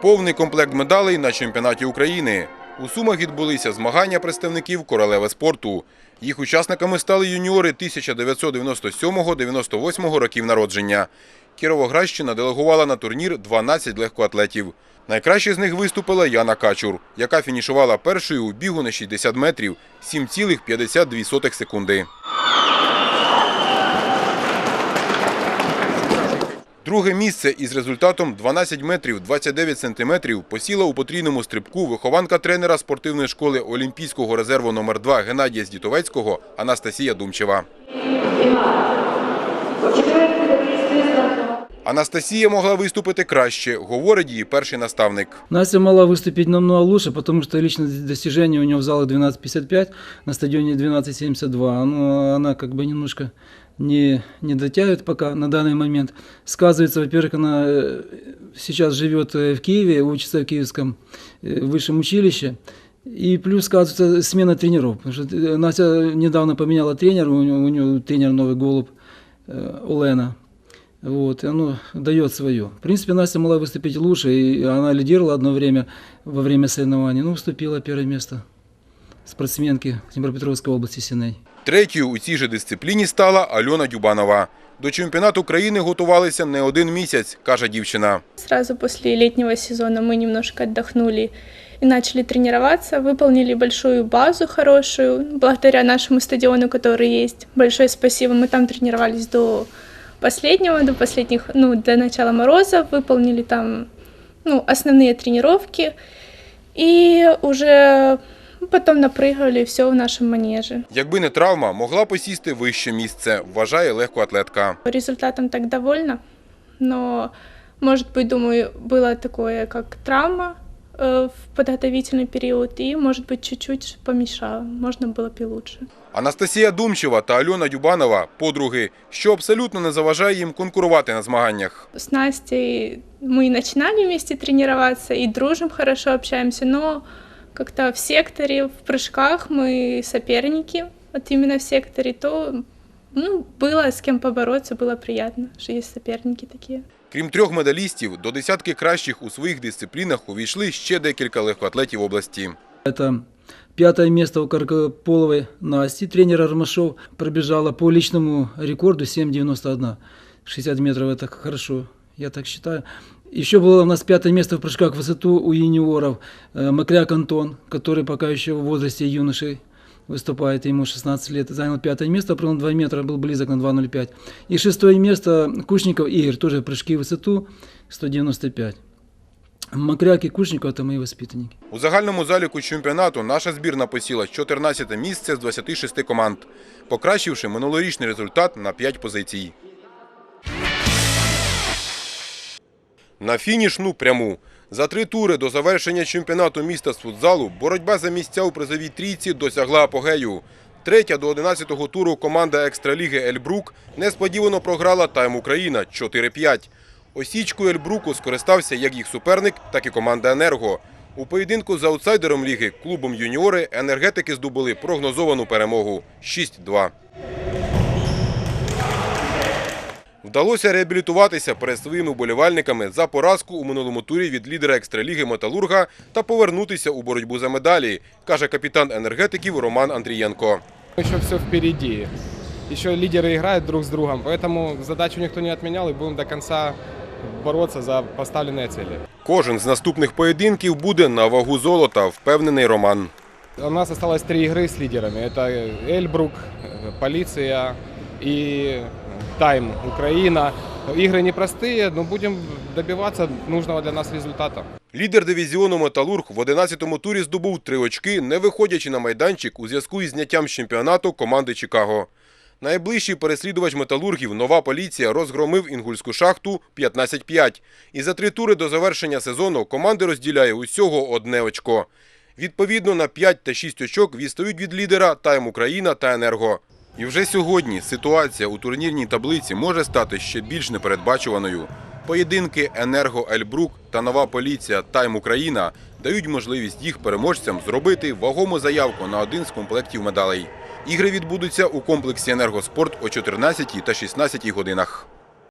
Повний комплект медалей на чемпіонаті України. У Сумах відбулися змагання представників королеви спорту. Їх учасниками стали юніори 1997-98 років народження. Кіровоградщина делегувала на турнір 12 легкоатлетів. Найкраще з них виступила Яна Качур, яка фінішувала першою у бігу на 60 метрів 7,52 секунди. Друге місце із результатом 12 метрів 29 сантиметрів посіла у потрійному стрибку вихованка тренера спортивної школи Олімпійського резерву номер 2 Геннадія Здітовецького Анастасія Думчева. Анастасія могла виступити краще, говорить її перший наставник. Настя могла выступить намного лучше, потому что личное достижение у нее в залах 12.55, на стадионе 12.72. Но она как немножко не, не дотягивает пока на данный момент. Сказывается, во-первых, она э, сейчас живет э, в Киеве, учится в Киевском э, высшем училище. И плюс сказывается смена тренеров. Потому что Настя недавно поменяла тренера, у нее, у нее тренер новый голубь э, Олена. Вот, и оно дает свое. В принципе, Настя могла выступить лучше, и она лидировала одно время во время соревнований. Ну, уступила первое место спортсменки Днепропетровской области Синей. Третьою у цій же дисципліні стала Альона Дюбанова. До чемпіонату країни готувалися не один місяць, каже дівчина. Сразу после летнего сезона мы немножко отдохнули и начали тренироваться, выполнили большую базу хорошую, благодаря нашему стадиону, который есть. Большое спасибо, мы там тренировались до последнего, до последних, ну, до начала мороза, выполнили там, ну, основные тренировки, и уже потом напрыгали все в нашем манеже. Якби не травма, могла посісти вище місце, вважає легкоатлетка. Результатом так довольна, но, может быть, думаю, было такое, как травма э, в подготовительный период, и, может быть, чуть-чуть помешало, можно было бы и лучше. Анастасія Думчева та Альона Дюбанова – подруги, що абсолютно не заважає їм конкурувати на змаганнях. С Настей мы начинали вместе тренироваться и дружим, хорошо общаемся, но как-то в секторе, в прыжках мы соперники, вот именно в секторе, то ну, было с кем побороться, было приятно, что есть соперники такие. Крім трьох медалістів, до десятки кращих у своїх дисциплінах увійшли ще декілька легкоатлетів області. Это пятое место у Каргополовой Насти. Тренер Армашов пробежала по личному рекорду 7,91. 60 метров это хорошо, я так считаю. Еще было у нас пятое место в прыжках в высоту у юниоров. Э, Макляк Антон, который пока еще в возрасте юноши выступает, ему 16 лет, занял пятое место, прыгнул 2 метра, был близок на 2,05. И шестое место Кушников Игорь, тоже прыжки в высоту 195. Макряк и Кушников – это мои воспитанники. У загальному заліку чемпіонату наша збірна посіла 14 місце з 26 команд, покращивши минулорічний результат на 5 позицій. На фінішну пряму. За три тури до завершення чемпіонату міста з футзалу боротьба за місця у призовій трійці досягла апогею. Третя до 11-го туру команда екстраліги Ельбрук несподівано програла Тайм Україна 4-5. Осічкою Ельбруку скористався як їх суперник, так і команда Енерго. У поєдинку з аутсайдером ліги клубом юніори енергетики здобули прогнозовану перемогу 6-2. Вдалося реабілітуватися перед своїми вболівальниками за поразку у минулому турі від лідера екстраліги Металурга та повернутися у боротьбу за медалі, каже капітан енергетиків Роман Андрієнко. Еще все впереди. Еще лидеры играют друг с другом, поэтому задачу никто не отменял и будем до конца бороться за поставленные цели. Кожен з наступних поєдинків буде на вагу золота, впевнений Роман. У нас осталось три игры с лидерами. Это Эльбрук, э, Полиция и Тайм, Украина. Игры непростые, но будем добиваться нужного для нас результата. Лідер дивізіону Металург в 11-му турі здобув три очки, не виходячи на майданчик у зв'язку із зняттям з чемпіонату команди Чикаго. Найближчий переслідувач металургів нова поліція розгромив інгульську шахту 15-5. І за три тури до завершення сезону команди розділяє усього одне очко. Відповідно на 5 та 6 очок відстають від лідера Тайм Україна та Енерго. І вже сьогодні ситуація у турнірній таблиці може стати ще більш непередбачуваною. Поєдинки Енерго Ельбрук та нова поліція Тайм Україна дають можливість їх переможцям зробити вагому заявку на один з комплектів медалей. Ігри відбудуться у комплексі Енергоспорт о 14 та 16 годинах.